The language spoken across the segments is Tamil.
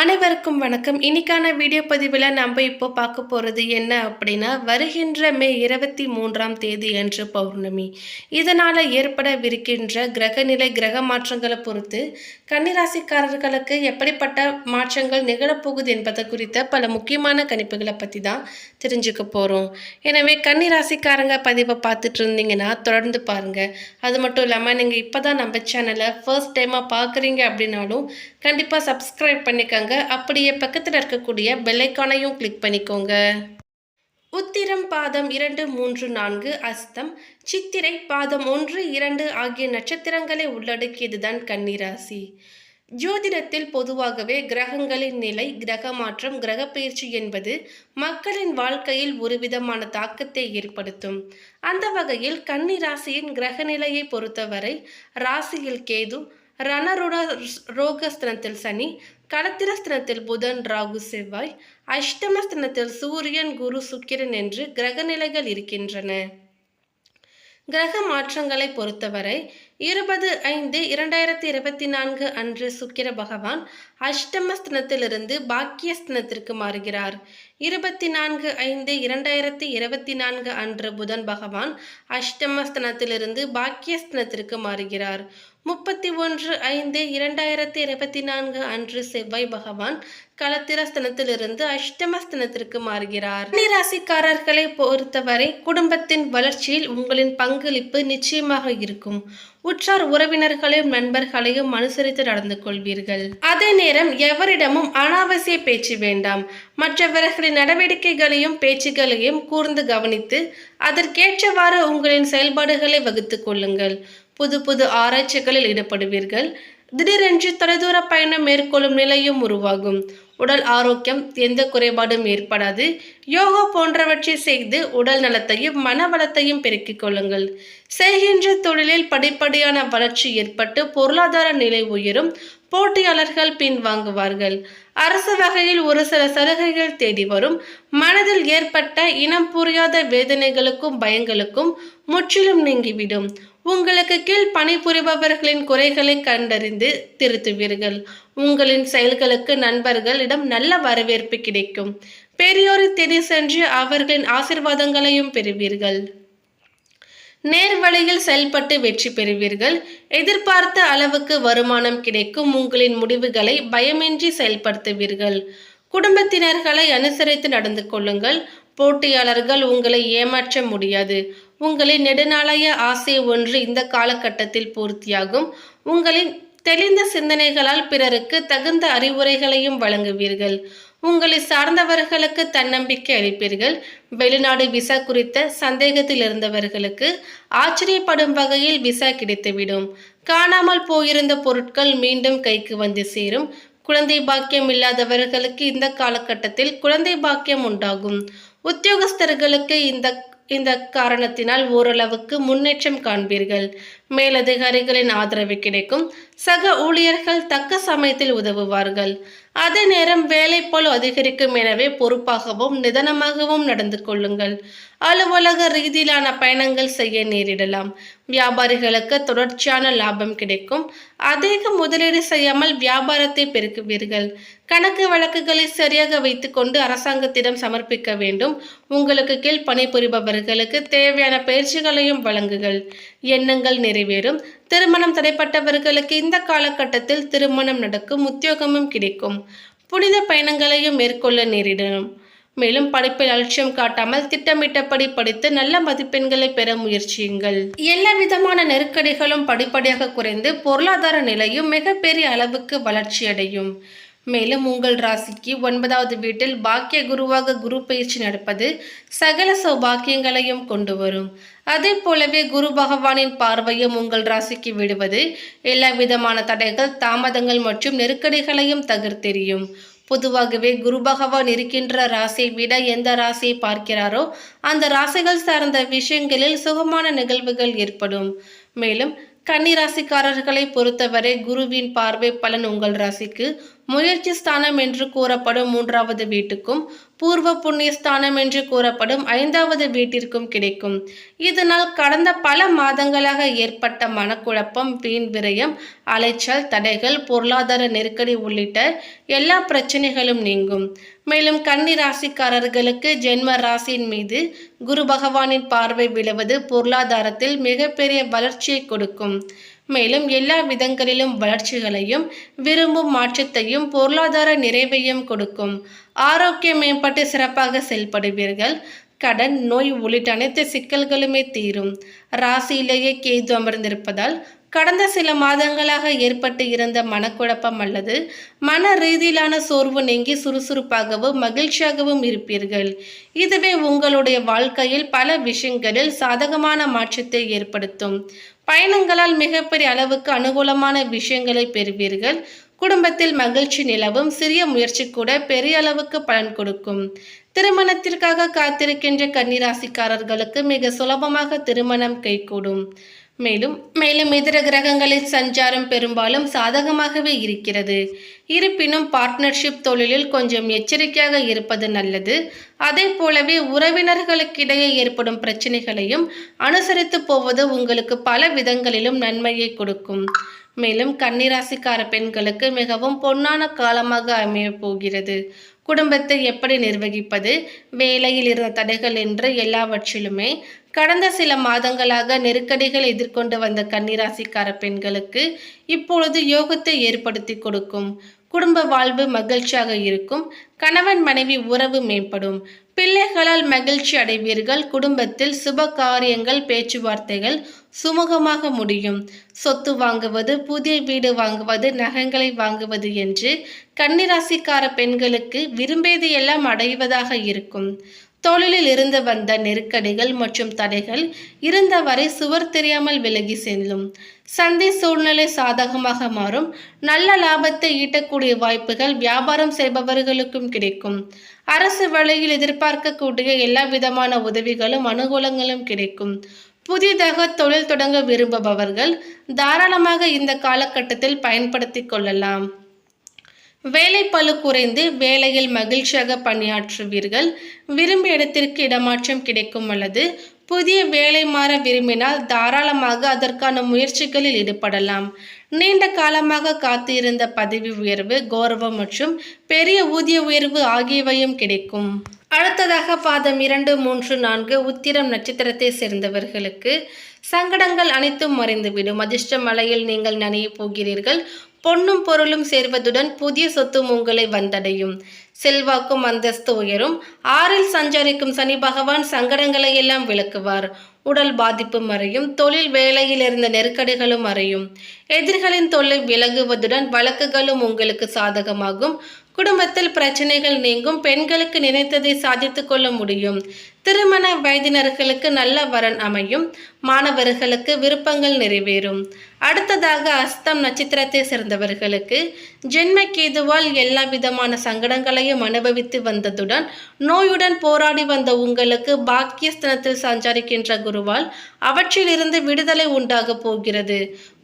அனைவருக்கும் வணக்கம். இன்னைக்கான வீடியோ பதிவில் நம்ம இப்போ பார்க்க போகிறது என்ன அப்படின்னா வருகின்ற மே இருபத்தி மூன்றாம் தேதி அன்று பௌர்ணமி. இதனால் ஏற்படவிருக்கின்ற கிரகநிலை கிரக மாற்றங்களை பொறுத்து கன்னிராசிக்காரர்களுக்கு எப்படிப்பட்ட மாற்றங்கள் நிகழப்போகுது என்பதை குறித்த பல முக்கியமான கணிப்புகளை பற்றி தான் தெரிஞ்சுக்க போகிறோம் எனவே கன்னிராசிக்காரங்க பதிவை பார்த்துட்டு இருந்தீங்கன்னா தொடர்ந்து பாருங்கள் அது மட்டும் இல்லாமல் நீங்கள் இப்போ தான் நம்ம சேனலை ஃபர்ஸ்ட் டைமாக பார்க்குறீங்க அப்படின்னாலும் கண்டிப்பாக சப்ஸ்கிரைப் பண்ணிக்கோங்க. அப்படியே பக்கத்தில் இருக்கக்கூடிய பெல்லைக்கானையும் கிளிக் பண்ணிக்கோங்க. உத்திரம் பாதம் இரண்டு மூன்று நான்கு அஸ்தம். சித்திரை பாதம் ஒன்று இரண்டு ஆகிய நட்சத்திரங்களை உள்ளடக்கியதுதான் கன்னிராசி. ஜோதிடத்தில் பொதுவாகவே கிரகங்களின் நிலை கிரக மாற்றம் கிரகப்பெயர்ச்சி என்பது மக்களின் வாழ்க்கையில் ஒரு விதமான தாக்கத்தை ஏற்படுத்தும். அந்த வகையில் கன்னி ராசியின் கிரக நிலையை பொறுத்தவரை ராசியில் கேது ரணருட ரோகஸ்தனத்தில் சனி களத்திரஸ்தனத்தில் புதன் ராகு செவ்வாய் அஷ்டமஸ்தனத்தில் சூரியன் குரு சுக்கிரன் என்று கிரகநிலைகள் இருக்கின்றன. கிரக மாற்றங்களை பொறுத்தவரை இருபது ஐந்து இரண்டாயிரத்தி இருபத்தி நான்கு அன்று சுக்கிர பகவான் அஷ்டமஸ்தனத்திலிருந்து பாக்கியஸ்தனத்திற்கு மாறுகிறார். இருபத்தி நான்கு ஐந்து இரண்டாயிரத்தி இருபத்தி நான்கு அன்று புதன் பகவான் அஷ்டமஸ்தனத்திலிருந்து பாக்கியஸ்தனத்திற்கு மாறுகிறார். முப்பத்தி ஒன்று ஐந்து இரண்டாயிரத்தி இருபத்தி நான்கு அன்று செவ்வாய் பகவான் கலத்திரஸ்தனத்திலிருந்து அஷ்டமஸ்தனத்திற்கு மாறுகிறார். ராசிக்காரர்களை பொறுத்தவரை குடும்பத்தின் வளர்ச்சியில் உங்களின் பங்களிப்பு நிச்சயமாக இருக்கும். உற்றார் உறவினர்களையும் நண்பர்களையும் அனுசரித்து நடந்து கொள்வீர்கள். அதே நேரம் எவரிடமும் அனாவசிய பேச்சு வேண்டாம். மற்றவர்களின் நடவடிக்கைகளையும் பேச்சுகளையும் கூர்ந்து கவனித்து அதற்கேற்றவாறு உங்களின் செயல்பாடுகளை வகுத்துக் கொள்ளுங்கள். புது புது ஆராய்ச்சிகளில் ஈடுபடுவீர்கள். திடீரென்று தொலைதூர பயணம் மேற்கொள்ளும் நிலையும் உருவாகும். உடல் ஆரோக்கியம் எந்த குறைபாடும் ஏற்படாது. யோகா போன்றவற்றை செய்து உடல் நலத்தையும் மன வளத்தையும் பெருக்கிக் கொள்ளுங்கள். செய்கின்ற தொழிலில் படிப்படியான வளர்ச்சி ஏற்பட்டு பொருளாதார நிலை உயரும். போட்டியாளர்கள் பின்வாங்குவார்கள். அரசு வகையில் ஒரு சில சலுகைகள் தேடி வரும். மனதில் ஏற்பட்ட இனம் புரியாத வேதனைகளுக்கும் பயங்களுக்கும் முற்றிலும் நீங்கிவிடும். உங்களுக்கு கீழ் பணிபுரிபவர்களின் குறைகளை கண்டறிந்து திருத்துவீர்கள். உங்களின் செயல்களுக்கு நண்பர்களிடம் நல்ல வரவேற்பு கிடைக்கும். பெரியோரை தேடி சென்று அவர்களின் ஆசிர்வாதங்களையும் பெறுவீர்கள். நேர்வழியில் செயல்பட்டு வெற்றி பெறுவீர்கள். எதிர்பார்த்த அளவுக்கு வருமானம் கிடைக்கும். உங்களின் முடிவுகளை பயமின்றி செயல்படுத்துவீர்கள். குடும்பத்தினர்களை அனுசரித்து நடந்து கொள்ளுங்கள். போட்டியாளர்கள் உங்களை ஏமாற்ற முடியாது. உங்களின் நெடுநாளைய ஆசை ஒன்று இந்த காலகட்டத்தில் பூர்த்தியாகும். உங்களின் தெளிந்த சிந்தனைகளால் பிறருக்கு தகுந்த அறிவுரைகளையும் வழங்குவீர்கள். உங்களை சார்ந்தவர்களுக்கு தன்னம்பிக்கை அளிப்பீர்கள். வெளிநாடு விசா குறித்த சந்தேகத்தில் இருந்தவர்களுக்கு ஆச்சரியப்படும் வகையில் விசா கிடைத்துவிடும். காணாமல் போயிருந்த பொருட்கள் மீண்டும் கைக்கு வந்து சேரும். குழந்தை பாக்கியம் இல்லாதவர்களுக்கு இந்த காலகட்டத்தில் குழந்தை பாக்கியம் உண்டாகும். உத்தியோகஸ்தர்களுக்கு இந்த இந்த காரணத்தினால் ஓரளவுக்கு முன்னேற்றம் காண்பீர்கள். மேலதிகாரிகளின் ஆதரவு கிடைக்கும். சக ஊழியர்கள் தக்க சமயத்தில் உதவுவார்கள். அதே நேரம் வேலை போல் அதிகரிக்கும் எனவே பொறுப்பாகவும் நிதானமாகவும் நடந்து கொள்ளுங்கள். அலுவலக ரீதியிலான பயணங்கள் செய்ய நேரிடலாம். வியாபாரிகளுக்கு தொடர்ச்சியான லாபம் கிடைக்கும். அதிக முதலீடு செய்யாமல் வியாபாரத்தை பெருக்குவீர்கள். கணக்கு வழக்குகளை சரியாக வைத்துக்கொண்டு அரசாங்கத்திடம் சமர்ப்பிக்க வேண்டும். உங்களுக்கு கீழ் பணிபுரிபவர்களுக்கு தேவையான பயிற்சிகளையும் வழங்குங்கள். எண்ணங்கள் நிறைவேறும். திருமணம் தடைப்பட்டவர்களுக்கு இந்த காலகட்டத்தில் திருமணம் நடக்கும் உத்தியோகமும் கிடைக்கும். புனித பயணங்களையும் மேற்கொள்ள நேரிடும். மேலும் படிப்பில் அலட்சியம் காட்டாமல் திட்டமிட்டபடி படித்து நல்ல மதிப்பெண்களை பெற முயற்சியுங்கள். எல்லா விதமான நெருக்கடிகளும் படிப்படியாக குறைந்து பொருளாதார நிலையும் மிகப்பெரிய அளவுக்கு வளர்ச்சியடையும். மேலும் உங்கள் ராசிக்கு ஒன்பதாவது வீட்டில் பாக்கிய குருவாக குரு பயிற்சி நடப்பது சகல சௌபாக்கியங்களையும் கொண்டு வரும். அதே போலவே குரு பகவானின் பார்வையும் உங்கள் ராசிக்கு விடுவது எல்லா விதமான தடைகள் தாமதங்கள் மற்றும் நெருக்கடிகளையும் தகர்த்தெறியும். பொதுவாகவே குரு பகவான் இருக்கின்ற ராசியை விட எந்த ராசியை பார்க்கிறாரோ அந்த ராசிகள் சார்ந்த விஷயங்களில் சுகமான நிகழ்வுகள் ஏற்படும். மேலும் கன்னி ராசிக்காரர்களை பொறுத்தவரை குருவின் பார்வை பலன் உங்கள் ராசிக்கு முயற்சி ஸ்தானம் என்று கூறப்படும் மூன்றாவது வீட்டுக்கும் பூர்வ புண்ணிய ஸ்தானம் என்று கூறப்படும் ஐந்தாவது வீட்டிற்கும் கிடைக்கும். இதனால் கடந்த பல மாதங்களாக ஏற்பட்ட மனக்குழப்பம் வீண் விரயம் அலைச்சல் தடைகள் பொருளாதார நெருக்கடி உள்ளிட்ட எல்லா பிரச்சனைகளும் நீங்கும். மேலும் கன்னி ராசிக்காரர்களுக்கு ஜென்ம ராசியின் மீது குரு பகவானின் பார்வை விழுவது பொருளாதாரத்தில் மிகப்பெரிய வளர்ச்சியை கொடுக்கும். மேலும் எல்லா விதங்களிலும் வளர்ச்சிகளையும் விரும்பும் மாற்றத்தையும் பொருளாதார நிறைவையும் கொடுக்கும். ஆரோக்கியம் மேம்பட்டு சிறப்பாக செயல்படுவீர்கள். கடன் நோய் உள்ளிட்ட அனைத்து சிக்கல்களுமே தீரும். ராசியிலேயே கேது அமர்ந்திருப்பதால் கடந்த சில மாதங்களாக ஏற்பட்டு இருந்த மனக்குழப்பம் அல்லது மன ரீதியிலான சோர்வு நீங்கி சுறுசுறுப்பாகவும் மகிழ்ச்சியாகவும் இருப்பீர்கள். இதுவே உங்களுடைய வாழ்க்கையில் பல விஷயங்களில் சாதகமான மாற்றத்தை ஏற்படுத்தும். பயணங்களால் மிகப்பெரிய அளவுக்கு அனுகூலமான விஷயங்களை பெறுவீர்கள். குடும்பத்தில் மகிழ்ச்சி நிலவும் சிறிய முயற்சி கூட பெரிய அளவுக்கு பலன் கொடுக்கும். திருமணத்திற்காக காத்திருக்கின்ற கன்னிராசிக்காரர்களுக்கு மிக சுலபமாக திருமணம் கைகூடும். மேலும் மேலும் இதர கிரகங்களின் சஞ்சாரம் பெரும்பாலும் சாதகமாகவே இருக்கிறது. இருப்பினும் பார்ட்னர்ஷிப் தொழிலில் கொஞ்சம் எச்சரிக்கையாக இருப்பது நல்லது. அதே போலவே உறவினர்களுக்கிடையே ஏற்படும் பிரச்சனைகளையும் அனுசரித்து போவது உங்களுக்கு பல விதங்களிலும் நன்மையை கொடுக்கும். மேலும் கன்னிராசிக்கார பெண்களுக்கு மிகவும் பொன்னான காலமாக அமையப் போகிறது. குடும்பத்தை எப்படி நிர்வகிப்பது வேலையில் இருந்த தடைகள் என்று எல்லாவற்றிலுமே கடந்த சில மாதங்களாக நெருக்கடிகள் எதிர்கொண்டு வந்த கன்னிராசிக்கார பெண்களுக்கு இப்பொழுது யோகத்தை ஏற்படுத்தி கொடுக்கும். குடும்ப வாழ்வு மகிழ்ச்சியாக இருக்கும். கணவன் மனைவி உறவு மேம்படும். பிள்ளைகளால் மகிழ்ச்சி அடைவீர்கள். குடும்பத்தில் சுப காரியங்கள் பேச்சுவார்த்தைகள் சுமூகமாக முடியும். சொத்து வாங்குவது புதிய வீடு வாங்குவது நகங்களை வாங்குவது என்று கன்னிராசிக்கார பெண்களுக்கு விரும்பியது எல்லாம் அடைவதாக இருக்கும். தொழிலில் இருந்து வந்த நெருக்கடிகள் மற்றும் தடைகள் இருந்தவரை சுவர் தெரியாமல் விலகி செல்லும். சந்தை சூழ்நிலை சாதகமாக மாறும். நல்ல லாபத்தை ஈட்டக்கூடிய வாய்ப்புகள் வியாபாரம் செய்பவர்களுக்கும் கிடைக்கும். அரசு வழியில் எதிர்பார்க்கக்கூடிய எல்லா விதமான உதவிகளும் அனுகூலங்களும் கிடைக்கும். புதிதாக தொழில் தொடங்க விரும்புபவர்கள் தாராளமாக இந்த காலகட்டத்தில் பயன்படுத்திக் கொள்ளலாம். வேலை பளு குறைந்து வேலையில் மகிழ்ச்சியாக பணியாற்றுவீர்கள். விரும்பிய இடத்திற்கு இடமாற்றம் கிடைக்கும் அல்லது புதிய வேலை மாற விரும்பினால் தாராளமாக அதற்கான முயற்சிகளில் ஈடுபடலாம். நீண்ட காலமாக காத்திருந்த பதவி உயர்வு கௌரவம் மற்றும் பெரிய ஊதிய உயர்வு ஆகியவையும் கிடைக்கும். அடுத்ததாக பாதம் இரண்டு மூன்று நான்கு உத்திரம் நட்சத்திரத்தை சேர்ந்தவர்களுக்கு சங்கடங்கள் அனைத்தும் மறைந்துவிடும். அதிர்ஷ்ட மலையில் நீங்கள் நனைய போகிறீர்கள். பொன்னும் பொருளும் சேர்வதுடன் புதிய சொத்தும் உங்களை வந்தடையும். செல்வாக்கும் அந்தஸ்து உயரும். ஆறில் சஞ்சரிக்கும் சனி பகவான் சங்கடங்களை எல்லாம் விளக்குவார். உடல் பாதிப்பு மறையும். தொழில் வேலையில் இருந்த நெருக்கடிகளும் மறையும். எதிரிகளின் தொல்லை விலகுவதுடன் வழக்குகளும் உங்களுக்கு சாதகமாகும். குடும்பத்தில் பிரச்சனைகள் நீங்கும். பெண்களுக்கு நினைத்ததை சாதித்து கொள்ள முடியும். திருமண வயதினர்களுக்கு நல்ல வரன் அமையும். மாணவர்களுக்கு விருப்பங்கள் நிறைவேறும். அடுத்ததாக அஸ்தம் நட்சத்திரத்தை சேர்ந்தவர்களுக்கு ஜென்ம கேதுவால் எல்லா விதமான சங்கடங்களையும் அனுபவித்து வந்ததுடன் நோயுடன் போராடி வந்த உங்களுக்கு பாக்கியஸ்தனத்தில் சஞ்சரிக்கின்ற குருவால் அவற்றிலிருந்து விடுதலை உண்டாக போகிறது.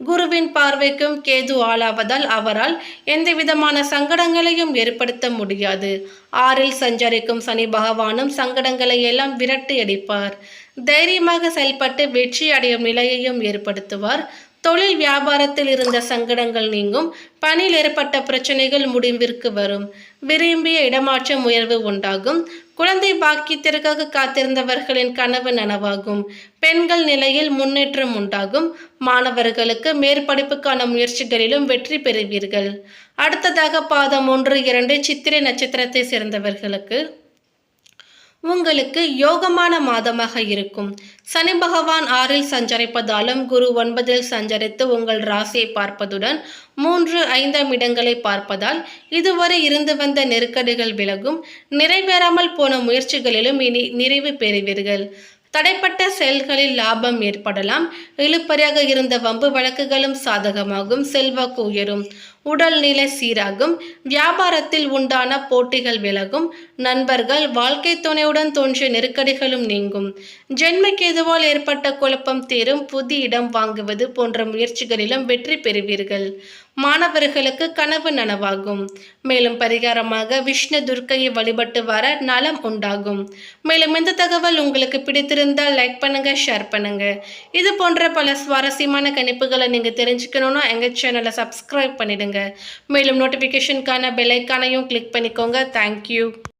குருவின் பார்வைக்கும் கேது ஆளாவதால் அவரால் எந்த விதமான சங்கடங்களையும் ஏற்படுத்த முடியாது. ஆறில் சஞ்சரிக்கும் சனி பகவானும் சங்கடங்களை எல்லாம் விரட்டி அடிப்பார் தைரியமாக செயல்பட்டு வெற்றி அடையும் நிலையையும் ஏற்படுத்துவார். தொழில் வியாபாரத்தில் இருந்த சங்கடங்கள் நீங்கும். பணியில் ஏற்பட்ட பிரச்சனைகள் முடிவிற்கு வரும். விரும்பிய இடமாற்றம் உயர்வு உண்டாகும். குழந்தை பாக்கியத்திற்காக காத்திருந்தவர்களின் கனவு நனவாகும். பெண்கள் நிலையில் முன்னேற்றம் உண்டாகும். மாணவர்களுக்கு மேற்படிப்புக்கான முயற்சிகளிலும் வெற்றி பெறுவீர்கள். அடுத்ததாக பாதம் ஒன்று இரண்டு சித்திரை நட்சத்திரத்தை சேர்ந்தவர்களுக்கு உங்களுக்கு யோகமான மாதமாக இருக்கும். சனி பகவான் ஆறில் சஞ்சரிப்பதாலும் குரு ஒன்பதில் சஞ்சரித்து உங்கள் ராசியை பார்ப்பதுடன் மூன்று ஐந்தாம் இடங்களை பார்ப்பதால் இதுவரை இருந்து வந்த நெருக்கடிகள் விலகும். நிறைவேறாமல் போன முயற்சிகளிலும் இனி நிறைவு பெறுவீர்கள். தடைப்பட்ட செயல்களில் லாபம் ஏற்படலாம். இழுப்பறையாக இருந்த வம்பு வழக்குகளும் சாதகமாகும். செல்வாக்கு உயரும். உடல்நிலை சீராகும். வியாபாரத்தில் உண்டான போட்டிகள் விலகும். நண்பர்கள் வாழ்க்கை துணையுடன் தோன்றிய நெருக்கடிகளும் நீங்கும். ஜென்மக்கேதுவால் ஏற்பட்ட குழப்பம் தீரும். புதிய இடம் வாங்குவது போன்ற முயற்சிகளிலும் வெற்றி பெறுவீர்கள். மாணவர்களுக்கு கனவு நனவாகும். மேலும் பரிகாரமாக விஷ்ணு துர்க்கையை வழிபட்டு வர நலம் உண்டாகும். மேலும் இந்த தகவல் உங்களுக்கு பிடித்திருந்தால் லைக் பண்ணுங்க ஷேர் பண்ணுங்க. இது போன்ற பல சுவாரஸ்யமான கணிப்புகளை நீங்க தெரிஞ்சுக்கணும்னா எங்க சேனலை சப்ஸ்கிரைப் பண்ணிடுங்க. மேலும் நோட்டிஃபிகேஷனுக்கான பெல் ஐக்கானையும் கிளிக் பண்ணிக்கோங்க. Thank you